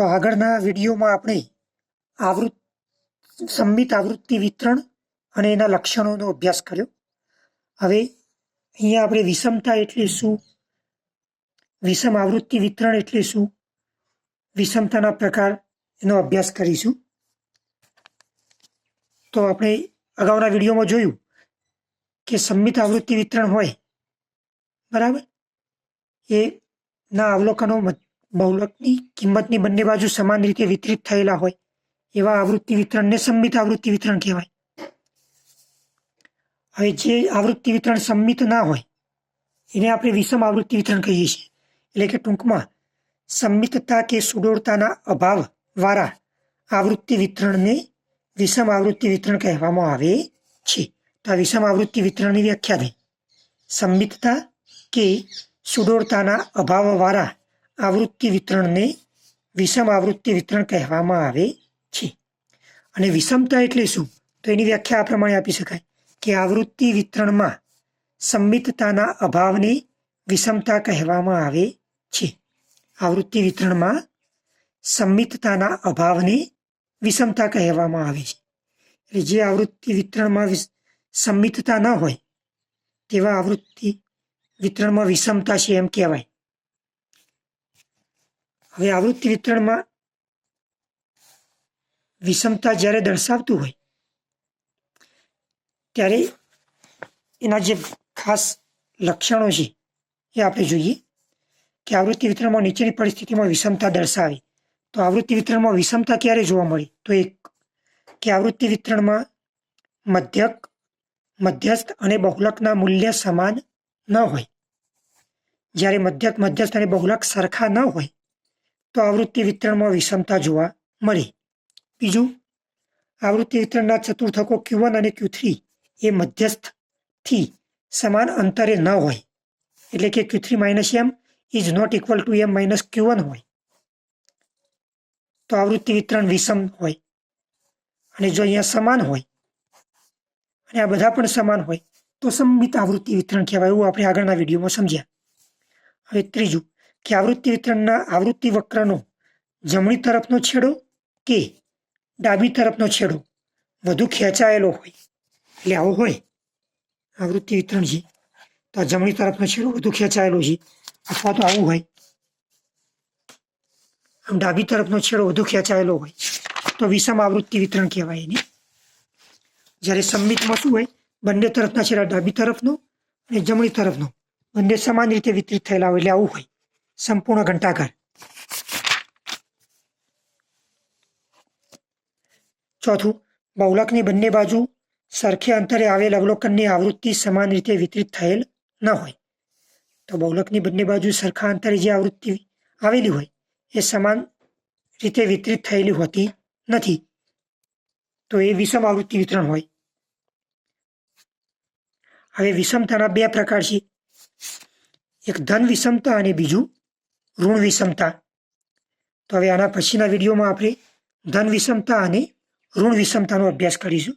તો આગળના વિડીયોમાં આપણે આવૃત, સંમિત આવૃત્તિ વિતરણ અને એના લક્ષણોનો અભ્યાસ કર્યો. હવે અહીંયા આપણે વિષમતા એટલે શું? વિષમ આવૃત્તિ વિતરણ એટલે શું? વિષમતાના પ્રકાર એનો અભ્યાસ કરીશું. તો આપણે અગાઉના વિડીયોમાં જોયું કે સંમિત આવૃત્તિ વિતરણ હોય, બરાબર? એ ના અવલોકનો બહુલકની કિંમતની બંને બાજુ સમાન રીતે વિતરિત થયેલા હોય, એવા આવૃત્તિ વિતરણને સંમિત આવૃત્તિ વિતરણ કહેવાય. હવે જે આવૃત્તિ વિતરણ સંમિત ના હોય, એને આપણે વિષમ આવૃત્તિ વિતરણ કહીએ છીએ. એટલે કે ટૂંકમાં, સંમિતતા કે સુડોળતાના અભાવ વાળા આવૃત્તિ વિતરણને વિષમ આવૃત્તિ વિતરણ કહેવામાં આવે છે. તો આ વિષમ આવૃત્તિ વિતરણની વ્યાખ્યા થઈ સંમિતતા કે સુડોળતાના અભાવવાળા આવૃત્તિ વિતરણને વિષમ આવૃત્તિ વિતરણ કહેવામાં આવે છે. અને વિષમતા એટલે શું? તો એની વ્યાખ્યા આ પ્રમાણે આપી શકાય કે આવૃત્તિ વિતરણમાં સંમિતતાના અભાવને વિષમતા કહેવામાં આવે છે. આવૃત્તિ વિતરણમાં સંમિતતાના અભાવને વિષમતા કહેવામાં આવે છે. એટલે જે આવૃત્તિ વિતરણમાં સંમિતતા ન હોય, તેવા આવૃત્તિ વિતરણમાં વિષમતા છે એમ કહેવાય. હવે આવૃત્તિ વિતરણમાં વિષમતા જ્યારે દર્શાવતું હોય, ત્યારે એના જે ખાસ લક્ષણો છે એ આપણે જોઈએ કે આવૃત્તિ વિતરણમાં નીચેની પરિસ્થિતિમાં વિષમતા દર્શાવે. તો આવૃત્તિ વિતરણમાં વિષમતા ક્યારે જોવા મળે? તો એક, કે આવૃત્તિ વિતરણમાં મધ્યક, મધ્યસ્થ અને બહુલકના મૂલ્ય સમાન ન હોય. જ્યારે મધ્યક, મધ્યસ્થ અને બહુલક સરખા ન હોય તો આવૃત્તિ વિતરણમાં વિષમતા જોવા મળે. બીજું, આવૃત્તિ વિતરણના ચતુર્થકો ક્યુ વન અને ક્યુ થ્રી એ મધ્યસ્થથી સમાન અંતરે ન હોય. એટલે કે Q three minus M is not equal to M minus Q one હોય. તો આવૃત્તિ વિતરણ વિષમ હોય. અને જો અહીંયા સમાન હોય, અને આ બધા પણ સમાન હોય, તો સંમિત આવૃત્તિ વિતરણ કહેવાય. એવું આપણે આગળના વિડીયોમાં સમજ્યા. હવે ત્રીજું કે આવૃત્તિ વિતરણના આવૃત્તિ વક્રનો જમણી તરફનો છેડો કે ડાબી તરફનો છેડો વધુ ખેંચાયેલો હોય. એટલે આવો હોય. આવૃત્તિ વિતરણ છે. તો આ જમણી તરફનો છેડો વધુ ખેંચાયેલો છે. અથવા તો આવું હોય. આમ ડાબી તરફનો છેડો વધુ ખેંચાયેલો હોય. તો વિષમ આવૃત્તિ વિતરણ કહેવાય એને. જ્યારે સંમિતમાં શું હોય, બંને તરફના છેડા ડાબી તરફનો અને જમણી તરફનો. બંને સમાન રીતે વિતરિત થયેલા હોય. એટલે આવું હોય. સંપૂર્ણ ઘંટાકાર ચોથું, બહુલકની બંને બાજુ સરખે અંતરે આવેલ અવલોકનની આવૃત્તિ સમાન રીતે વિતરિત થયેલ ન હોય. તો બહુલકની બંને બાજુ સરખા અંતરે જે આવૃત્તિ આવેલી હોય, એ સમાન રીતે વિતરિત થયેલી હોતી નથી. તો એ વિષમ આવૃત્તિ વિતરણ હોય. હવે વિષમતાના બે પ્રકાર છે. એક ધન વિષમતા અને બીજું ઋણ વિષમતા. તો હવે આના પછીના વિડીયોમાં આપણે ધન વિષમતા અને ઋણ વિષમતાનો અભ્યાસ કરીશું.